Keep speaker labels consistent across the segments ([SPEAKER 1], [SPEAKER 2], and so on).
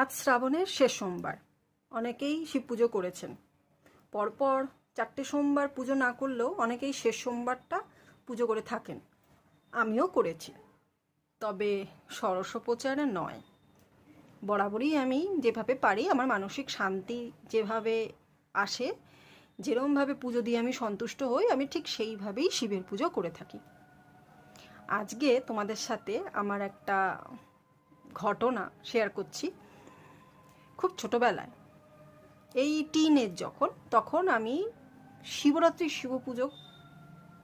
[SPEAKER 1] আজ শ্রাবণের শেষ সোমবার। অনেকেই শিব পুজো করেছেন। পরপর চারটে সোমবার পুজো না করলেও অনেকেই শেষ সোমবারটা পুজো করে থাকেন। আমিও করেছি। তবে সরস্বপ্রচারে নয়। বরাবরই আমি যেভাবে পারি আমার মানসিক শান্তি যেভাবে আসে, যেরমভাবে পুজো দিয়ে আমি সন্তুষ্ট হই, আমি ঠিক সেইভাবেই শিবের পুজো করে থাকি। আজকে তোমাদের সাথে আমার একটা ঘটনা শেয়ার করছি। খুব ছোটোবেলায়। এই টিনের যখন, তখন আমি শিবরাত্রি শিব পুজো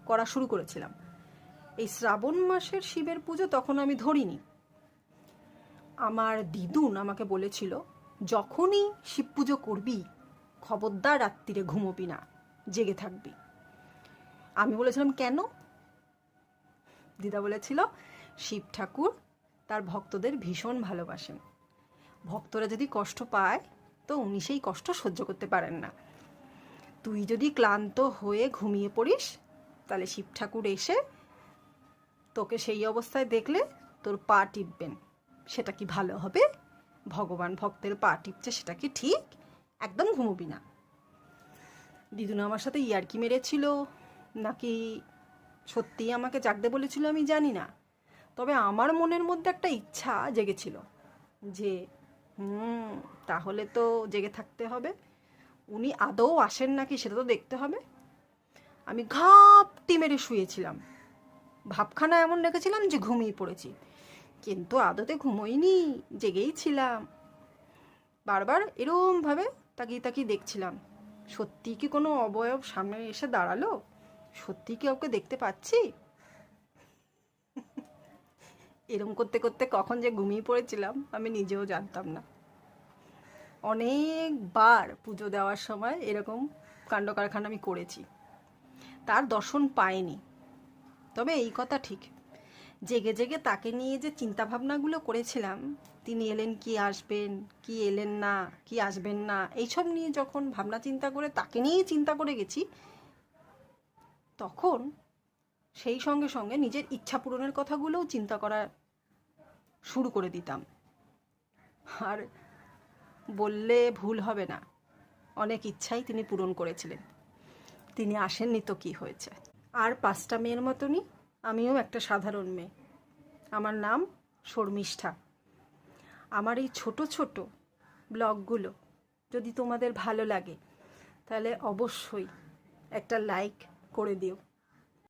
[SPEAKER 1] করা শুরু করেছিলাম। এই শ্রাবণ মাসের শিবের পুজো তখন আমি ধরিনি। আমার দিদুন আমাকে বলেছিল, যখনই শিব পুজো করবি, খবরদার রাত্রিরে ঘুমোবি না, জেগে থাকবি। আমি বলেছিলাম, কেন? দিদা বলেছিল, শিব ঠাকুর তার ভক্তদের ভীষণ ভালোবাসেন। ভক্তরা যদি কষ্ট পায়, তো উনি সেই কষ্ট সহ্য করতে পারেন না। তুই যদি ক্লান্ত হয়ে ঘুমিয়ে পড়িস, তাহলে শিব ঠাকুর এসে তোকে সেই অবস্থায় দেখলে তোর পা টিপবেন। সেটা কি ভালো হবে? ভগবান ভক্তের পা টিপছে, সেটা কি ঠিক? একদম ঘুমোবি না। দিদুন আমার সাথে ইয়ার্কি মেরেছিল, নাকি সত্যিই আমাকে জাগতে বলেছিল আমি জানি না। তবে আমার মনের মধ্যে একটা ইচ্ছা জেগেছিল যে হুম, তাহলে তো জেগে থাকতে হবে। উনি আদৌ আসেন নাকি সেটা তো দেখতে হবে। আমি ঘাপটি মেরে শুয়েছিলাম। ভাবখানা এমন রেখেছিলাম যে ঘুমিয়ে পড়েছি। কিন্তু আদতে ঘুমোইনি, জেগেই ছিলাম। বারবার এরমভাবে তাকিয়ে তাকিয়ে দেখছিলাম। সত্যি কি কোনো অবয়ব সামনে এসে দাঁড়াল? সত্যি কি ওকে দেখতে পাচ্ছি? এরম করতে করতে কখন যে ঘুমিয়ে পড়েছিলাম, আমি নিজেও জানতাম না। অনেকবার পুজো দেওয়ার সময় এরকম কাণ্ড কারখানা আমি করেছি। তার দর্শন পায়নি তবে এই কথা ঠিক। জেগে জেগে তাকে নিয়ে যে চিন্তাভাবনাগুলো করেছিলাম, তিনি এলেন কি আসবেন, কি এলেন না, কি আসবেন না, এইসব নিয়ে যখন ভাবনা চিন্তা করে তাকে নিয়েই চিন্তা করে গেছি, তখন সেই সঙ্গে সঙ্গে নিজের ইচ্ছা পূরণের কথাগুলোও চিন্তা করা শুরু করে দিতাম। আর বললে ভুল হবে না। অনেক ইচ্ছাই তিনি পূরণ করেছিলেন। তিনি আসেননি তো কী হয়েছে? আর পাঁচটা মেয়ের মতনই আমিও একটা সাধারণ মেয়ে। আমার নাম শর্মিষ্ঠা। আমার এই ছোট ছোট ব্লগগুলো যদি তোমাদের ভালো লাগে, তাহলে অবশ্যই একটা লাইক করে দিও।